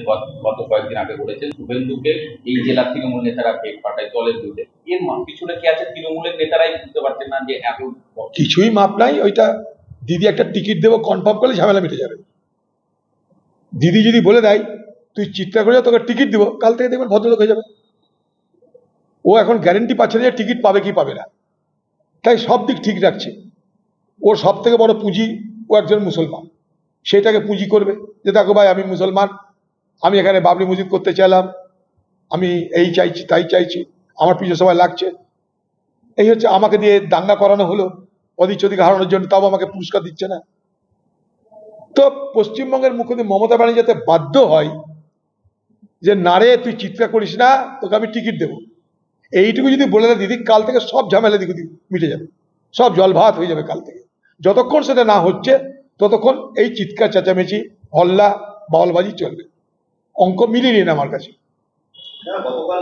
করছেন গত- কয়েকদিন আগে বলেছেন, শুভেন্দুকে এই জেলার তৃণমূল নেতারা ভেট পাঠায় দলের বিরুদ্ধে। এর পিছনে কি আছে? তৃণমূলের নেতারাই বুঝতে পারছেন না যে এত কিছুই মাপ নাই, ওইটা দিদি একটা টিকিট দেবো কনফার্ম করলে ঝামেলা মিটে যাবে। দিদি যদি বলে দেয়, তুই চিৎকার করে তোকে টিকিট দিব, কাল থেকে দেখবেন ভদ্রলোক হয়ে যাবে। ও এখন গ্যারেন্টি পাচ্ছে না যে টিকিট পাবে কি পাবে না। তাই সব দিক ঠিক রাখছে। ওর সব থেকে বড় পুঁজি, ও একজন মুসলমান। সেটাকে পুঁজি করবে। যে দেখো ভাই, আমি মুসলমান আমি এখানে বাবরি মসজিদ করতে চাইলাম। আমি এই চাইছি, তাই চাইছি। আমার পিছনে সবাই লাগছে। এই হচ্ছে আমাকে দিয়ে দাঙ্গা করানো হলো। অধিক চদিক হারানোর জন্য তাও আমাকে পুরস্কার দিচ্ছে না। তো পশ্চিমবঙ্গের মুখ্যমন্ত্রী মমতা ব্যানার্জি যাতে বাধ্য হয় যে নারে তুই চিৎকার করিস না, তোকে আমি টিকিট দেবো। এইটুকু যদি বলে দেয়, দিদি, কাল থেকে সব ঝামেলা দিকে মিটে যাবে। সব জল ভাত হয়ে যাবে কাল থেকে। যতক্ষণ সেটা না হচ্ছে, ততক্ষণ এই চিৎকার, চেঁচামেচি, হল্লা, বাউলবাজি চলবে। অঙ্ক মিলিয়ে না আমার কাছে।